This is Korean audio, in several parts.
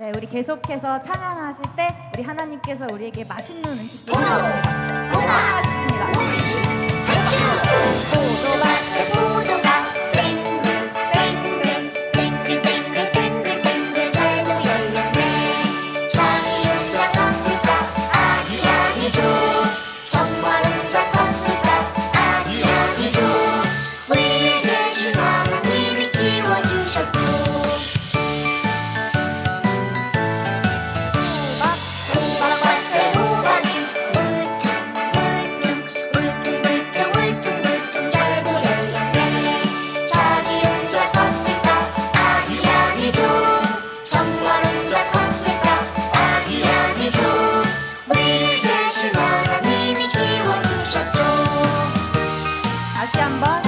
네, 우리 계속해서 찬양하실 때 우리 하나님께서 우리에게 맛있는 음식 돌아오겠습니다. remember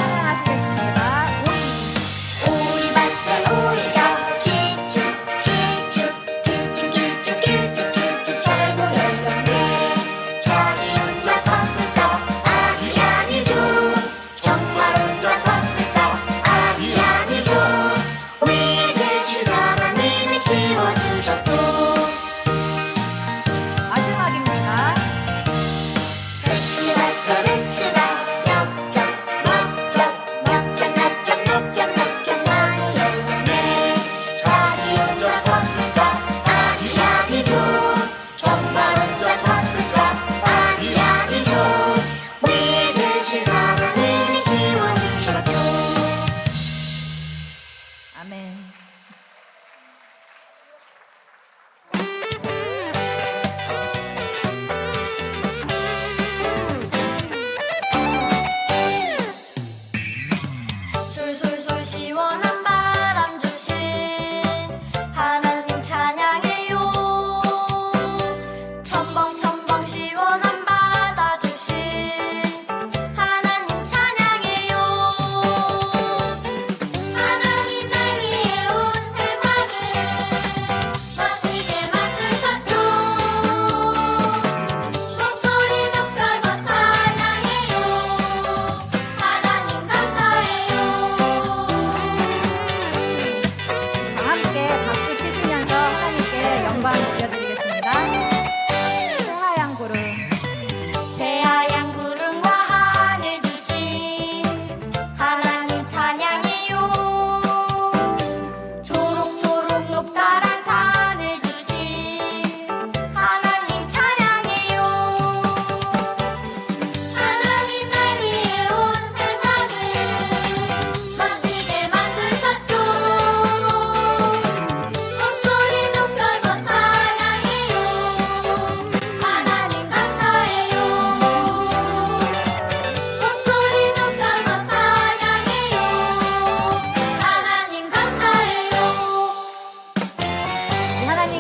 부럽다.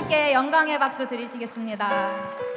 하나님께 영광의 박수 드리시겠습니다.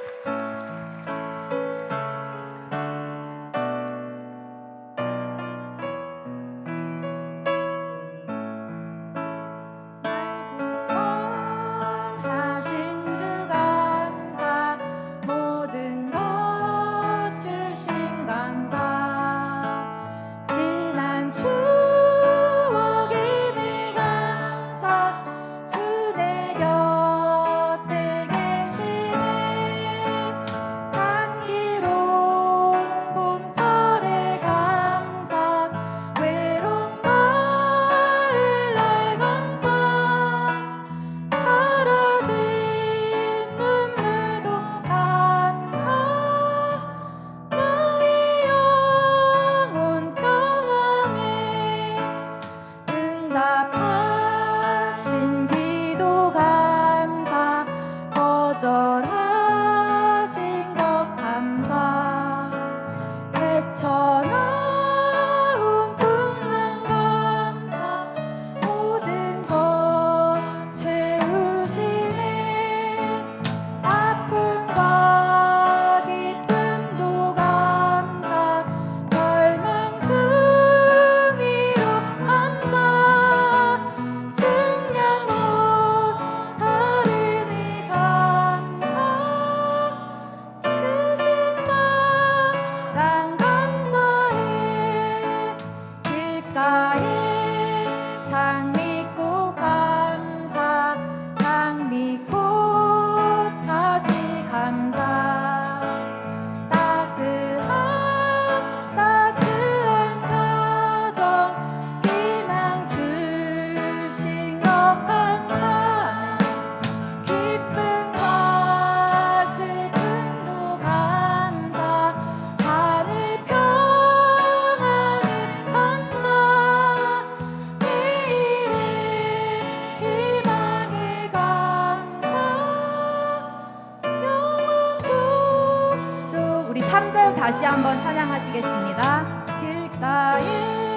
찬양하시겠습니다. 길가에